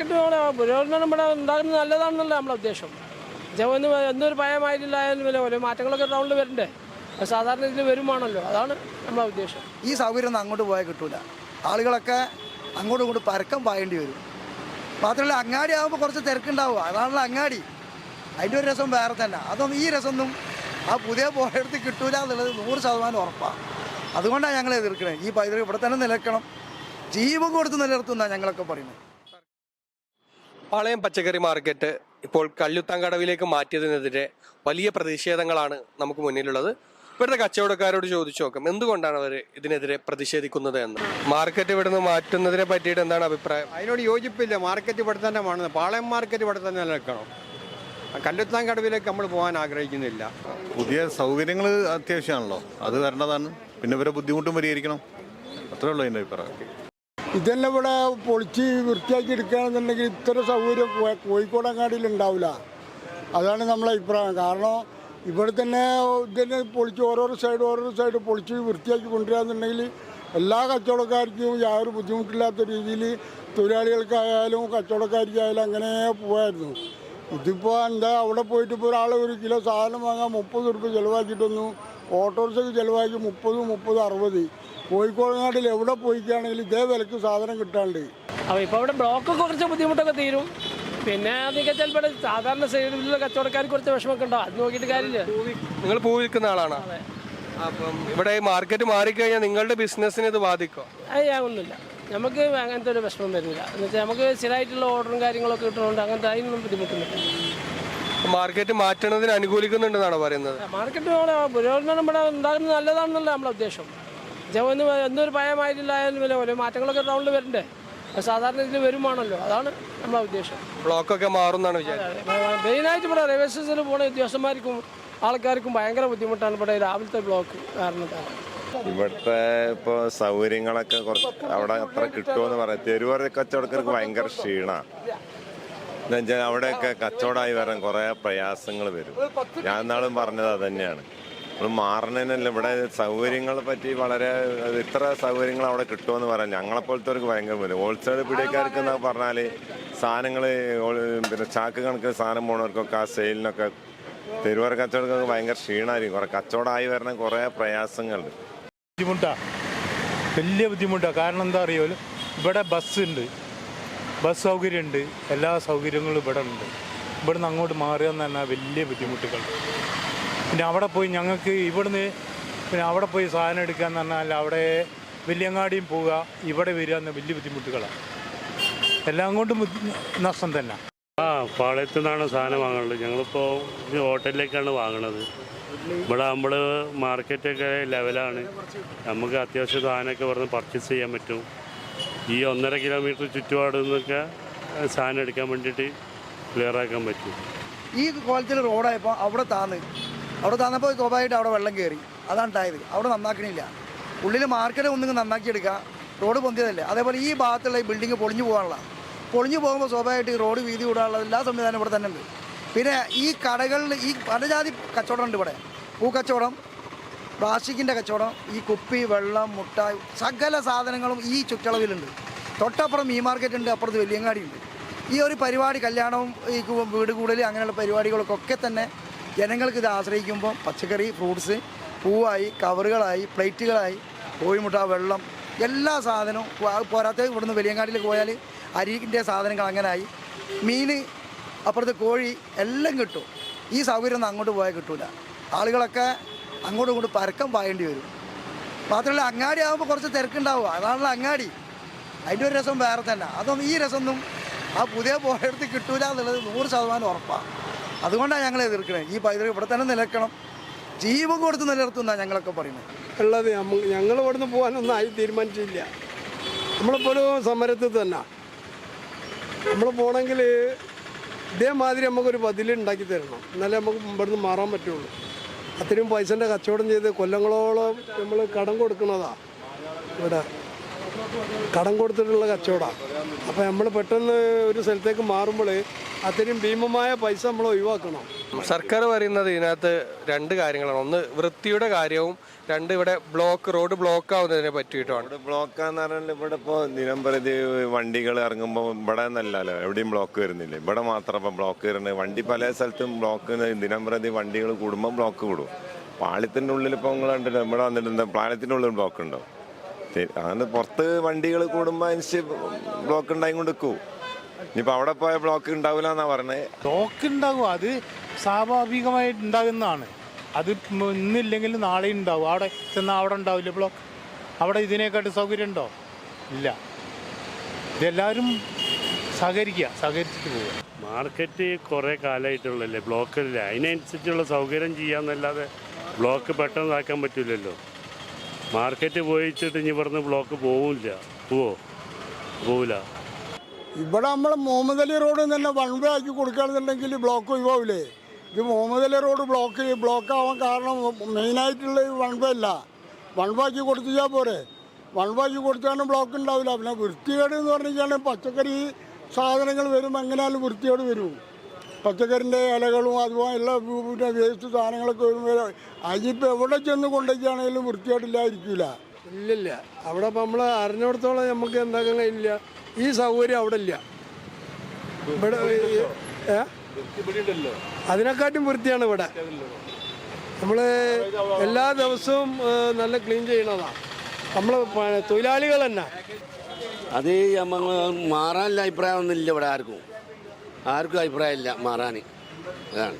Market പുരോഗമനം ഇവിടെ എന്തായാലും നല്ലതാണെന്നല്ല നമ്മുടെ ഉദ്ദേശം. ജവന്ന് എന്തൊരു ഭയമായിട്ടില്ലായാലും വില ഓരോ മാറ്റങ്ങളൊക്കെ ടൗണിൽ വരണ്ടേ? സാധാരണ ഇതിൽ വരുമാണല്ലോ. അതാണ് നമ്മുടെ ഉദ്ദേശം. ഈ സൗകര്യം ഒന്നും അങ്ങോട്ട് പോയാൽ കിട്ടൂല. ആളുകളൊക്കെ അങ്ങോട്ടും ഇങ്ങോട്ട് പരക്കം പായേണ്ടി വരും. മാത്രമല്ല അങ്ങാടി ആകുമ്പോൾ കുറച്ച് തിരക്കുണ്ടാവുക അതാണല്ലോ അങ്ങാടി. അതിന്റെ ഒരു രസം വേറെ തന്നെ. അതൊന്നും ഈ രസമൊന്നും ആ പുതിയ പോയടുത്ത് കിട്ടൂല എന്നുള്ളത് നൂറ് ശതമാനം ഉറപ്പാണ് അതുകൊണ്ടാണ് ഞങ്ങൾ എതിർക്കുന്നത് ഈ പൈതൃകം ഇവിടെ തന്നെ നിലക്കണം ജീവൻ കൊടുത്ത് നിലനിർത്തുന്നതാണ് ഞങ്ങളൊക്കെ പറയുന്നത്. പാളയം പച്ചക്കറി മാർക്കറ്റ് ഇപ്പോൾ കല്ലുത്താങ്കടവിലേക്ക് മാറ്റിയതിനെതിരെ വലിയ പ്രതിഷേധങ്ങളാണ് നമുക്ക് മുന്നിലുള്ളത്. ഇവിടുത്തെ കച്ചവടക്കാരോട് ചോദിച്ചു നോക്കാം. എന്തുകൊണ്ടാണ് അവർ ഇതിനെതിരെ പ്രതിഷേധിക്കുന്നത് എന്ന്? മാർക്കറ്റ് ഇവിടുന്ന് മാറ്റുന്നതിനെ പറ്റിയിട്ട് എന്താണ് അഭിപ്രായം? അതിനോട് യോജിപ്പില്ല. മാർക്കറ്റ് ഇവിടെ തന്നെ വേണം. പാളയം മാർക്കറ്റ് ഇവിടെ തന്നെ നിൽക്കണം. കല്ലുത്താങ്കടവിലേക്ക് നമ്മൾ പോകാൻ ആഗ്രഹിക്കുന്നില്ല. പുതിയ സൗകര്യങ്ങൾ അത്യാവശ്യമാണല്ലോ. അത് വരേണ്ടതാണ്. പിന്നെ ഇവരെ ബുദ്ധിമുട്ടും പരിഹരിക്കണം. അത്രേ ഉള്ളൂ എന്റെ അഭിപ്രായം. ഇതെല്ലാം ഇവിടെ പൊളിച്ച് വൃത്തിയാക്കി എടുക്കുകയാണെന്നുണ്ടെങ്കിൽ ഇത്ര സൗകര്യം കോഴിക്കോടങ്ങാടിയിൽ ഉണ്ടാവില്ല. അതാണ് നമ്മളെ അഭിപ്രായം. കാരണം ഇവിടെ തന്നെ ഇതിനെ പൊളിച്ച് ഓരോരോ സൈഡ് ഓരോരോ സൈഡ് പൊളിച്ച് വൃത്തിയാക്കി കൊണ്ടുവരാന്നുണ്ടെങ്കിൽ എല്ലാ കച്ചവടക്കാർക്കും യാതൊരു ബുദ്ധിമുട്ടില്ലാത്ത രീതിയിൽ തൊഴിലാളികൾക്കായാലും കച്ചവടക്കാർക്കായാലും അങ്ങനെ പോകായിരുന്നു ഇതിപ്പോൾ എന്താ അവിടെ പോയിട്ട് ഇപ്പോൾ ഒരാൾ ഒരു കിലോ സാധനം വാങ്ങാൻ മുപ്പത് റുപ്യ ചിലവാക്കിയിട്ടൊന്നും ഓട്ടോറിക്ഷയ്ക്ക് ചിലവാക്കി മുപ്പത് മുപ്പത് അറുപത്. കോഴിക്കോടനാട്ടിൽ എവിടെ പോയിക്കാണെങ്കിലും ഇതേ വിലക്ക് സാധനം കിട്ടാണ്ട്. അപ്പോൾ ഇപ്പോൾ ഇവിടെ ബ്ലോക്ക് കുറച്ച് ബുദ്ധിമുട്ടൊക്കെ തീരും. പിന്നെ അതൊക്കെ ചിലപ്പോൾ സാധാരണ സൈഡിലുള്ള കച്ചവടക്കാർക്ക് കുറച്ച് വിഷമമൊക്കെ ഉണ്ടോ അത് നോക്കിയിട്ട് കാര്യമില്ല. നിങ്ങൾ പൂ വിൽക്കുന്ന ആളാണ്? അപ്പം ഇവിടെ ഈ മാർക്കറ്റ് മാറിക്കഴിഞ്ഞാൽ നിങ്ങളുടെ ബിസിനസ്സിന് ഇത് ബാധിക്കോ? അത് ഒന്നുമില്ല. നമുക്ക് അങ്ങനത്തെ ഒരു വിഷമം വരുന്നില്ല. എന്ന് വെച്ചാൽ നമുക്ക് സ്ഥിരമായിട്ടുള്ള ഓർഡറും കാര്യങ്ങളൊക്കെ കിട്ടുന്നുണ്ട് അങ്ങനത്തെ അതിനൊന്നും ബുദ്ധിമുട്ടുന്നില്ല മാർക്കറ്റ് മാറ്റണതിന് അനുകൂലിക്കുന്നുണ്ടെന്നാണ് പറയുന്നത്? മാർക്കറ്റ് പുരോഗമനം ഇവിടെ ഉണ്ടാകുന്നത് നല്ലതാണെന്നല്ല നമ്മുടെ ഉദ്ദേശം. ജവന്ന് എന്തൊരു ഭയമായിട്ടില്ലായാലും വില ഓരോ മാറ്റങ്ങളൊക്കെ ടൗണിൽ വരണ്ടേ. സാധാരണ ഇതിൽ വരുമാണല്ലോ അതാണ് നമ്മളെ ഉദ്ദേശം. ബ്ലോക്കൊക്കെ മാറുന്നതാണ് മെയിനായിട്ട് ഇവിടെ റെയിൽവേ സ്റ്റേഷനിൽ പോണ ഉദ്യോഗസ്ഥന്മാർക്കും ആൾക്കാർക്കും ഭയങ്കര ബുദ്ധിമുട്ടാണ് ഇവിടെ രാവിലത്തെ ബ്ലോക്ക് കാരണത്താണ് ഇവിടുത്തെ ഇപ്പോൾ സൗകര്യങ്ങളൊക്കെ കുറച്ച് അവിടെ അത്ര കിട്ടുമെന്ന് പറയാം തെരുവോര കച്ചവടക്കാർക്ക് ഭയങ്കര ക്ഷീണമാണ് എന്നുവെച്ചാൽ അവിടെയൊക്കെ കച്ചവടമായി വരാൻ കുറേ പ്രയാസങ്ങൾ വരും. ഞാൻ എന്നാളും പറഞ്ഞത് അത് തന്നെയാണ് നമ്മൾ ഇവിടെ സൗകര്യങ്ങളെ പറ്റി വളരെ ഇത്ര സൗകര്യങ്ങൾ അവിടെ കിട്ടുമെന്ന് പറയാം ഞങ്ങളെപ്പോലത്തെവർക്ക് ഭയങ്കര പോലെ ഹോൾസെയിൽ പിടിക്കാർക്ക് എന്നൊക്കെ പറഞ്ഞാൽ സാധനങ്ങൾ പിന്നെ ചാക്ക് കണക്കിന് സാധനം പോണവർക്കൊക്കെ ആ സെയിലിനൊക്കെ തെരുവോര കച്ചവടക്കൊക്കെ ഭയങ്കര ക്ഷീണമായിരിക്കും കുറേ കച്ചവടമായി വരണ കുറേ പ്രയാസങ്ങളുണ്ട് ബുദ്ധിമുട്ടാണ് വലിയ ബുദ്ധിമുട്ടാണ് കാരണം എന്താ അറിയോ? ഇവിടെ ബസ് ഉണ്ട് ബസ് സൗകര്യമുണ്ട്. എല്ലാ സൗകര്യങ്ങളും ഇവിടെ ഉണ്ട്. ഇവിടുന്ന് അങ്ങോട്ട് എന്ന് പറഞ്ഞാൽ വലിയ ബുദ്ധിമുട്ടുകൾ. പിന്നെ അവിടെ പോയി ഞങ്ങൾക്ക് ഇവിടുന്ന് പിന്നെ അവിടെ പോയി സാധനം എടുക്കുക എന്ന് പറഞ്ഞാൽ അവിടെ വലിയങ്ങാടിയും പോവുക ഇവിടെ വരിക എന്ന വലിയ ബുദ്ധിമുട്ടുകളാണ്. എല്ലാം കൊണ്ടും നഷ്ടം തന്നെ. ആ പാളയത്തു നിന്നാണ് സാധനം വാങ്ങുന്നത് ഞങ്ങളിപ്പോൾ ഹോട്ടലിലേക്കാണ് വാങ്ങണത്. ഇവിടെ നമ്മൾ മാർക്കറ്റൊക്കെ ലെവലാണ്. നമുക്ക് അത്യാവശ്യം സാധനമൊക്കെ പറഞ്ഞ് പർച്ചേസ് ചെയ്യാൻ പറ്റും. ഈ ഒന്നര കിലോമീറ്റർ ചുറ്റുപാട് നിന്നൊക്കെ സാധനം എടുക്കാൻ വേണ്ടിയിട്ട് ക്ലിയർ ആക്കാൻ പറ്റും. ഈ കോലത്തിൽ റോഡായപ്പോൾ അവിടെ താന്ന്. അവിടെ താന്നപ്പോൾ സ്വാഭാവികമായിട്ട് അവിടെ വെള്ളം കയറി. അതാണ് ഉണ്ടായത് അവിടെ നന്നാക്കണില്ല. ഉള്ളിൽ മാർക്കറ്റ് ഒന്നും നന്നാക്കിയെടുക്കുക. റോഡ് പൊന്തിയതല്ലേ. അതേപോലെ ഈ ഭാഗത്തുള്ള ഈ ബിൽഡിങ് പൊളിഞ്ഞു പോകാനുള്ള. പൊളിഞ്ഞു പോകുമ്പോൾ സ്വാഭാവികമായിട്ട് ഈ റോഡ് വീതി കൂടാനുള്ള എല്ലാ സംവിധാനം ഇവിടെ തന്നെ ഉണ്ട്. പിന്നെ ഈ കടകളിൽ ഈ പലജാതി കച്ചവടം ഉണ്ട് ഇവിടെ. പൂക്കച്ചവടം പ്ലാസ്റ്റിക്കിന്റെ കച്ചവടം ഈ കുപ്പി വെള്ളം മുട്ട സകല സാധനങ്ങളും ഈ ചുറ്റളവിലുണ്ട്. തൊട്ടപ്പുറം മീ മാർക്കറ്റ് ഉണ്ട് അപ്പുറത്ത് വലിയങ്ങാടി ഉണ്ട് ഈ ഒരു പരിപാടി കല്യാണവും ഈ വീട് കൂടൽ അങ്ങനെയുള്ള പരിപാടികൾക്കൊക്കെ തന്നെ ജനങ്ങൾക്ക് ഇത് ആശ്രയിക്കുമ്പോൾ പച്ചക്കറി ഫ്രൂട്ട്സ് പൂവായി കവറുകളായി പ്ലേറ്റുകളായി കോഴിമുട്ട വെള്ളം എല്ലാ സാധനവും പോരാത്ത ഇവിടുന്ന് വലിയങ്ങാട്ടിൽ പോയാൽ അരിന്റെ സാധനങ്ങൾ അങ്ങനായി. മീൻ അപ്പുറത്ത് കോഴി എല്ലാം കിട്ടും. ഈ സൗകര്യം ഒന്നും അങ്ങോട്ട് പോയാൽ കിട്ടില്ല ആളുകളൊക്കെ അങ്ങോട്ടും ഇങ്ങോട്ട് പരക്കം പായേണ്ടി വരും. മാത്രമല്ല അങ്ങാടി ആകുമ്പോൾ കുറച്ച് തിരക്കുണ്ടാവുക അതാണല്ലോ അങ്ങാടി. അതിന്റെ ഒരു രസം വേറെ തന്നെ. അതൊന്നും ഈ രസമൊന്നും ആ പുതിയ പോയടുത്ത് കിട്ടൂല എന്നുള്ളത് നൂറ് ശതമാനം ഉറപ്പാണ് അതുകൊണ്ടാണ് ഞങ്ങൾ എതിർക്കുന്നത് ഈ പൈതൃകം ഇവിടെ തന്നെ നിലക്കണം. ജീവൻ കൊടുത്ത് നിലനിർത്തുന്നതാണ് ഞങ്ങളൊക്കെ പറയുന്നത്. ഉള്ളത് ഞങ്ങൾ ഇവിടുന്ന് പോകാനൊന്നും ആയി തീരുമാനിച്ചില്ല. നമ്മളിപ്പോഴും സമരത്തിൽ തന്നെ. നമ്മൾ പോകണമെങ്കിൽ ഇതേമാതിരി നമുക്കൊരു ബദൽ ഉണ്ടാക്കി തരണം. എന്നാലേ നമുക്ക് ഇവിടുന്ന് മാറാൻ പറ്റുള്ളൂ. അത്രയും പൈസന്റെ കച്ചവടം ചെയ്ത് കൊല്ലങ്ങളോളം നമ്മൾ കടം കൊടുക്കുന്നതാണ് ഇവിടെ. കടം കൊടുത്തിട്ടുള്ള കച്ചവടമാണ് അപ്പോൾ നമ്മൾ പെട്ടെന്ന് ഒരു സ്ഥലത്തേക്ക് മാറുമ്പോൾ അത്രയും ഭീമമായ പൈസ നമ്മൾ ഒഴിവാക്കണം. സർക്കാർ പറയുന്നത് ഇതിനകത്ത് രണ്ട് കാര്യങ്ങളാണ്. ഒന്ന് വൃത്തിയുടെ കാര്യവും രണ്ട് ഇവിടെ ബ്ലോക്ക് റോഡ് ബ്ലോക്ക് ആവുന്നതിനെ പറ്റിയിട്ടാണ്. ബ്ലോക്ക് എന്ന് പറഞ്ഞാൽ ഇവിടെ ഇപ്പോൾ ദിനംപ്രതി വണ്ടികൾ ഇറങ്ങുമ്പോൾ ഇവിടെ എന്നല്ലല്ലോ എവിടെയും ബ്ലോക്ക് വരുന്നില്ല? ഇവിടെ മാത്രം ഇപ്പം ബ്ലോക്ക് വരുന്നത്. വണ്ടി പല സ്ഥലത്തും ബ്ലോക്ക് ദിനംപ്രതി വണ്ടികൾ കൂടുമ്പോൾ ബ്ലോക്ക് കൂടും. പാളയത്തിന്റെ ഉള്ളിൽ ഇപ്പോൾ നിങ്ങൾ കണ്ടിട്ടുണ്ട് ഇവിടെ വന്നിട്ടുണ്ട് പാളയത്തിന്റെ ഉള്ളിൽ ബ്ലോക്ക് ഉണ്ടോ? അങ്ങനെ പുറത്ത് വണ്ടികൾ കൂടുമ്പോൾ അനുസരിച്ച് ബ്ലോക്ക് ഉണ്ടായി കൊണ്ട് നിൽക്കൂ ഇനിയിപ്പോൾ അവിടെ പോയ ബ്ലോക്ക് ഉണ്ടാവില്ല എന്നാ പറഞ്ഞത് ബ്ലോക്ക് ഉണ്ടാകും. അത് സ്വാഭാവികമായിട്ട് ഉണ്ടാകുന്നതാണ്. അത് ഇന്നില്ലെങ്കിൽ നാളെ ഉണ്ടാവും. അവിടെ ചെന്നാൽ അവിടെ ഉണ്ടാവില്ല ബ്ലോക്ക് അവിടെ ഇതിനേക്കാട്ട് സൗകര്യം ഉണ്ടോ ഇല്ല ഇതെല്ലാവരും സഹകരിക്കുക. സഹകരിച്ചിട്ട് പോവുക. മാർക്കറ്റ് കുറേ കാലമായിട്ടുള്ളല്ലേ ബ്ലോക്കില്ല അതിനനുസരിച്ചുള്ള സൗകര്യം ചെയ്യാന്നല്ലാതെ ബ്ലോക്ക് പെട്ടെന്ന് ആക്കാൻ പറ്റില്ലല്ലോ മാർക്കറ്റ് പോയിച്ചിട്ട് ഇനി ഇവിടുന്ന് ബ്ലോക്ക് പോവില്ല. പോവോ? പോവില്ല. ഇവിടെ നമ്മൾ മുഹമ്മദ് അലി റോഡ് തന്നെ വൺ വേ ആക്കി കൊടുക്കുകയാണെന്നുണ്ടെങ്കിൽ ബ്ലോക്ക് ഒഴിവാവില്ലേ ഇത് മുഹമ്മദ് റോഡ് ബ്ലോക്ക് ബ്ലോക്ക് ആവാൻ കാരണം മെയിനായിട്ടുള്ള വൺ വേ അല്ല. വൺ വേ ആക്കി കൊടുത്തിച്ചാൽ പോരെ. വൺ വേ ആക്കി കൊടുത്താലും ബ്ലോക്ക് ഉണ്ടാവില്ല. പിന്നെ വൃത്തികേട് എന്ന് പറഞ്ഞു കഴിഞ്ഞാൽ പച്ചക്കറി സാധനങ്ങൾ വരും എങ്ങനെയാലും വൃത്തികേട് വരും. പച്ചക്കറിന്റെ ഇലകളും അതുപോലെ എല്ലാ പിന്നെ വേസ്റ്റ് സാധനങ്ങളൊക്കെ വരുമ്പോൾ അതിപ്പോൾ എവിടെ ചെന്ന് കൊണ്ടൊക്കെയാണെങ്കിലും വൃത്തിയായിട്ടില്ലായിരിക്കില്ല ഇല്ലില്ല. അവിടെ ഇപ്പം നമ്മൾ അറിഞ്ഞിടത്തോളം നമുക്ക് എന്താക്കാൻ കഴിയില്ല. ഈ സൗകര്യം അവിടെ ഇല്ല. ഇവിടെ അതിനെക്കാട്ടും വൃത്തിയാണ് ഇവിടെ. നമ്മൾ എല്ലാ ദിവസവും നല്ല ക്ലീൻ ചെയ്യണതാണ് നമ്മൾ തൊഴിലാളികൾ തന്നെ. അത് നമ്മൾ മാറാനുള്ള അഭിപ്രായമൊന്നുമില്ല ഇവിടെ ആർക്കും. ആർക്കും അഭിപ്രായമില്ല മാറാൻ. അതാണ്.